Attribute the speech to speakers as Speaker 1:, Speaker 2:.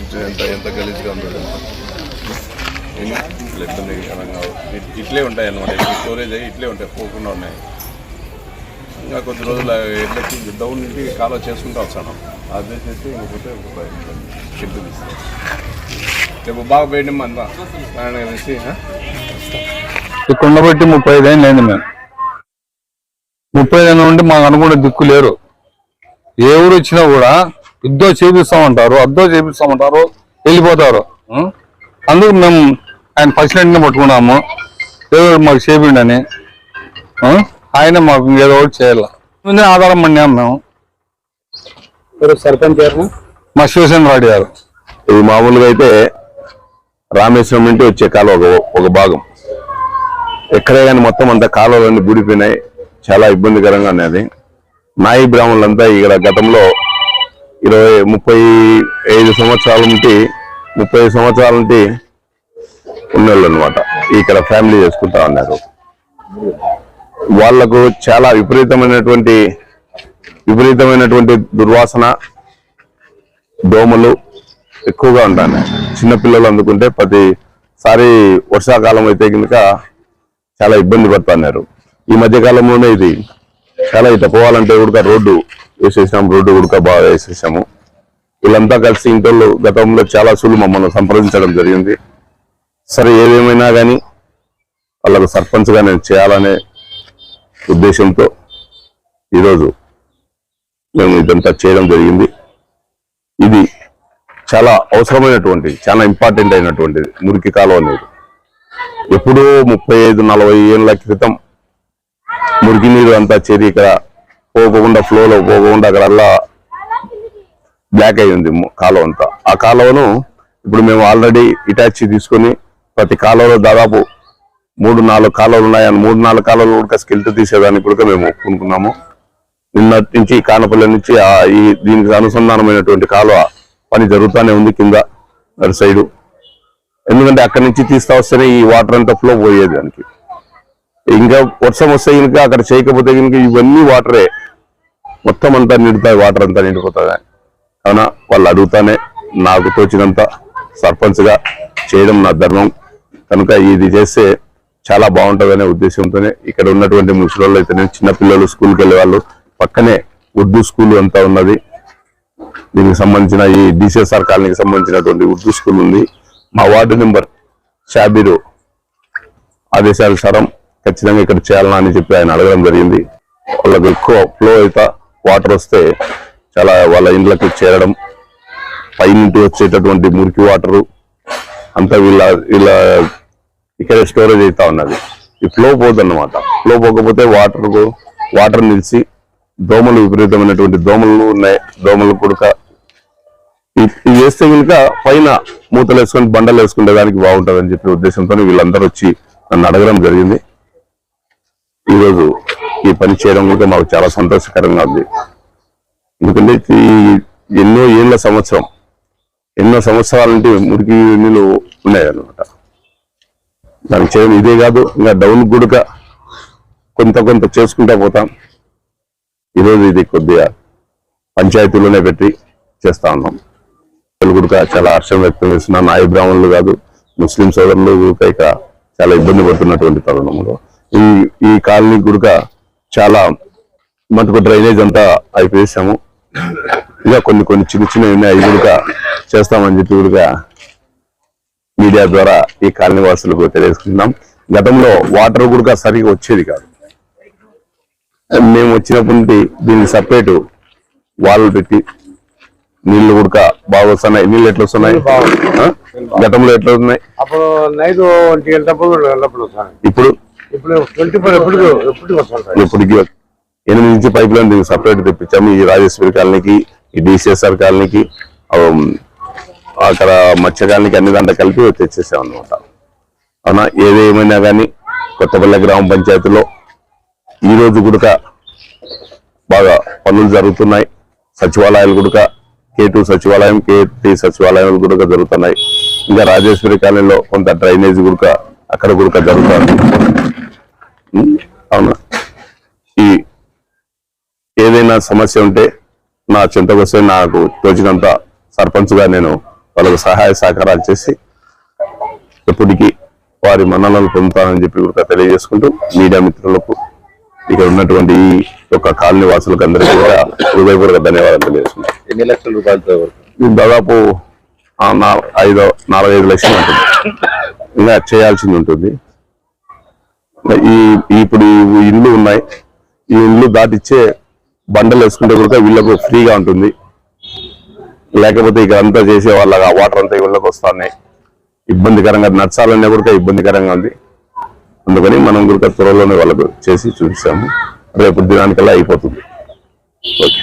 Speaker 1: ఇటు ఎంత ఎంత గలీజ్గా ఉందో బ్లడ్ నిఘనంగా ఇట్లే ఉంటాయి అన్నమాట. ఇట్లా స్టోరేజ్ అయ్యి ఇట్లే ఉంటాయి పోకుండా ఉన్నాయి. ఇంకా కొద్ది రోజులు ఎట్లకి డౌన్ నుండి కాలువ చేసుకుంటూ వస్తాను. అదే చేసి ఇంకపోతే షిఫ్ట్ తీస్తాను రేపు బాగా పోయండి అంతా ఆయన కలిసి
Speaker 2: కొండబట్టి ముప్పై ఐదు లేదు మేము. ముప్పై ఐదు ఉంటే మాకు అనుకున్న దిక్కు లేరు. ఏ ఊరు వచ్చినా కూడా ఇద్దో చేపిస్తామంటారు అద్దో చేపిస్తామంటారు వెళ్ళిపోతారు? అందుకు మేము ఆయన ప్రెసిడెంట్ని పట్టుకున్నాము. ఏదో మాకు చేపిండని? ఆయన మాకు ఏదో ఒకటి చేయాలి. ముందే ఆధారం పడినాం మేము.
Speaker 3: సర్పంచ్ గారు
Speaker 2: మా శివసేన రెడ్డి గారు.
Speaker 1: ఇది మామూలుగా అయితే రామేశ్వరం నుండి వచ్చే కాలువ ఒక ఒక భాగం. ఎక్కడే కానీ మొత్తం అంతా కాలువలన్నీ బూడిపోయినాయి చాలా ఇబ్బందికరంగా ఉన్నది. నాయి బ్రాహ్మణులంతా ఇక్కడ గతంలో ఇరవై ముప్పై ఐదు సంవత్సరాల నుండి ముప్పై సంవత్సరాల నుండి ఉన్నోళ్ళు అనమాట ఇక్కడ ఫ్యామిలీ చేసుకుంటా ఉన్నారు. వాళ్ళకు చాలా విపరీతమైనటువంటి విపరీతమైనటువంటి దుర్వాసన దోమలు ఎక్కువగా ఉంటాయి చిన్నపిల్లలు అందుకుంటే ప్రతిసారి వర్షాకాలం అయితే కనుక చాలా ఇబ్బంది పడుతున్నారు ఈ మధ్యకాలంలోనే ఇది చాలా ఇట్లా పోవాలంటే కూడా రోడ్డు వేసేసాము రోడ్డు కూడా బాగా వేసేసాము. వీళ్ళంతా కలిసి ఇంట్లో గతంలో చాలా సులు మమ్మల్ని సంప్రదించడం జరిగింది. సరే ఏదేమైనా కానీ వాళ్ళకు సర్పంచ్గా నేను చేయాలనే ఉద్దేశంతో ఈరోజు మేము ఇదంతా చేయడం జరిగింది. ఇది చాలా అవసరమైనటువంటి చాలా ఇంపార్టెంట్ అయినటువంటిది మురికి కాలువ నీరు. ఎప్పుడో ముప్పై ఐదు నలభై ఏళ్ళ క్రితం మురికి నీరు అంతా చేరి ఇక్కడ పోకుండా ఫ్లోలో పోకుండా అక్కడ అలా బ్లాక్ అయి ఉంది కాలువ అంతా. ఆ కాలువను ఇప్పుడు మేము ఆల్రెడీ ఇటాచ్ తీసుకొని ప్రతి కాలువలో దాదాపు మూడు నాలుగు కాలువలు ఉన్నాయని మూడు నాలుగు కాలువలు కూడా స్కిల్ట్ తీసేదానికి కూడా మేము ఒప్పుకున్నాము నిన్నటి నుంచి కానపల్లి నుంచి ఆ ఈ దీనికి అనుసంధానమైనటువంటి కాలువ పని జరుగుతూనే ఉంది కింద అటు సైడు. ఎందుకంటే అక్కడి నుంచి తీస్తా వస్తేనే ఈ వాటర్ అంతా ఫ్లో పోయేది దానికి ఇంకా వర్షం వస్తే కనుక అక్కడ చేయకపోతే కనుక ఇవన్నీ వాటరే. మొత్తం అంతా నిండుతాయి వాటర్ అంతా నిండిపోతుంది కావున వాళ్ళు అడుగుతానే నాకు తోచినంత సర్పంచ్గా చేయడం నా ధర్మం. కనుక ఇది చేస్తే చాలా బాగుంటుందనే ఉద్దేశంతోనే ఇక్కడ ఉన్నటువంటి ముసలి అయితేనే చిన్నపిల్లలు స్కూల్కి వెళ్ళే వాళ్ళు పక్కనే ఉర్దూ స్కూల్ అంతా ఉన్నది. దీనికి సంబంధించిన ఈ డిసిఎస్ఆర్ కాలనీకి సంబంధించినటువంటి ఉర్దూ స్కూల్ ఉంది. మా వార్డు నెంబర్ షాబీరు ఆదేశానుసారం ఖచ్చితంగా ఇక్కడ చేయాలని అని చెప్పి ఆయన అడగడం జరిగింది. వాళ్ళకు ఎక్కువ ఫ్లో అయితే వాటర్ వస్తే చాలా వాళ్ళ ఇండ్లకి చేరడం పైనుంటి వచ్చేటటువంటి మురికి వాటరు అంతా వీళ్ళ వీళ్ళ ఇక్కడే స్టోరేజ్ అవుతా ఉన్నది. ఈ ఫ్లో పోదన్నమాట. ఫ్లో పోకపోతే వాటర్కు వాటర్ నిలిచి దోమలు విపరీతమైనటువంటి దోమలు ఉన్నాయి. దోమలు కుడక ఇవి ఇది వేస్తే కనుక పైన మూతలు వేసుకొని బండలు వేసుకునే దానికి బాగుంటుందని చెప్పిన ఉద్దేశంతో వీళ్ళందరూ వచ్చి నన్ను అడగడం జరిగింది. ఈరోజు ఈ పని చేయడం కూడా మాకు చాలా సంతోషకరంగా ఉంది. ఎందుకంటే ఈ ఎన్నో ఏళ్ళ సంవత్సరం ఎన్నో సంవత్సరాల నుండి మురికి నీళ్ళు ఉన్నాయన్నమాట దానికి చేయడం ఇదే కాదు ఇంకా డౌన్ గుడక కొంత కొంత చేసుకుంటా పోతాం. ఈరోజు ఇది కొద్దిగా పంచాయతీలోనే పెట్టి చేస్తా ఉన్నాం. ప్రజలు కూడా చాలా హర్షం వ్యక్తం చేస్తున్న నాయ బ్రాహ్మణులు కాదు ముస్లిం సోదరులు కూడా ఇక చాలా ఇబ్బంది పడుతున్నటువంటి తరుణంలో. ఈ ఈ కాలనీ కూడా చాలా మటుకు డ్రైనేజ్ అంతా అయిపోయేసాము. ఇంకా కొన్ని కొన్ని చిన్న చిన్న ఉన్నాయి. కూడా చేస్తామని చెప్పి కూడా మీడియా ద్వారా ఈ కాలనీ వాసులకు తెలియజేసుకుంటున్నాం. గతంలో వాటర్ కూడా సరిగా వచ్చేది కాదు. మేము వచ్చినప్పటి దీనికి సపరేట్ వాళ్ళు పెట్టి నీళ్ళు కూడా బాగా వస్తున్నాయి. నీళ్ళు ఎట్లా వస్తున్నాయి? గతంలో ఎట్లా ఉన్నాయి? ఇప్పుడు ఇప్పటికి ఎనిమిది నుంచి పైప్ లైన్ దీనికి సపరేట్ తెప్పించాము. ఈ రాజేశ్వరి కాలనీకి ఈ డిసిఎస్ఆర్ కాలనీకి అక్కడ మత్స్యకాలనికి అన్ని దాంట్లో కలిపి తెచ్చేసాం అనమాట అవునా? ఏదేమైనా కానీ కొత్తపల్లి గ్రామ పంచాయతీలో ఈ రోజు గుడక బాగా పనులు జరుగుతున్నాయి. సచివాలయాలు గుడక కే టూ సచివాలయం కే త్రీ సచివాలయాలు గుడక జరుగుతున్నాయి. ఇంకా రాజేశ్వరి కాలనీలో కొంత డ్రైనేజ్ గుడక అక్కడ గుడక జరుగుతుంది. అవునా? ఈ ఏదైనా సమస్య ఉంటే నా చింతకు వస్తే నాకు తోచినంత సర్పంచ్గా నేను వాళ్ళకు సహాయ సహకారాలు చేసి ఎప్పటికీ వారి మన్ననలు పొందుతానని చెప్పి కూడా తెలియజేసుకుంటూ మీడియా మిత్రులకు ఇక్కడ ఉన్నటువంటి ఈ యొక్క కాలనీ వాసులకు అందరికీ కూడా హృదయపూర్వక ధన్యవాదాలు తెలియజేస్తున్నాను.
Speaker 4: ఎన్ని లక్షల రూపాయలతో
Speaker 1: ఇది దాదాపు ఐదో నాలుగైదు లక్షలు ఉంటుంది. ఇంకా చేయాల్సింది ఉంటుంది. ఈ ఇప్పుడు ఇల్లు ఇండ్లు ఉన్నాయి. ఈ ఇండ్లు దాటిచ్చే బండలు వేసుకుంటే కూడా వీళ్ళకు ఫ్రీగా ఉంటుంది. లేకపోతే ఇక్కడ అంతా చేసే వాళ్ళ వాటర్ అంతా వీళ్ళకి వస్తున్నాయి ఇబ్బందికరంగా నచ్చాలనే కూడా ఇబ్బందికరంగా ఉంది. అందుకని మనం కూడా త్వరలోనే వాళ్ళకు చేసి చూపిస్తాము. రేపు దినానికల్లా అయిపోతుంది. ఓకే.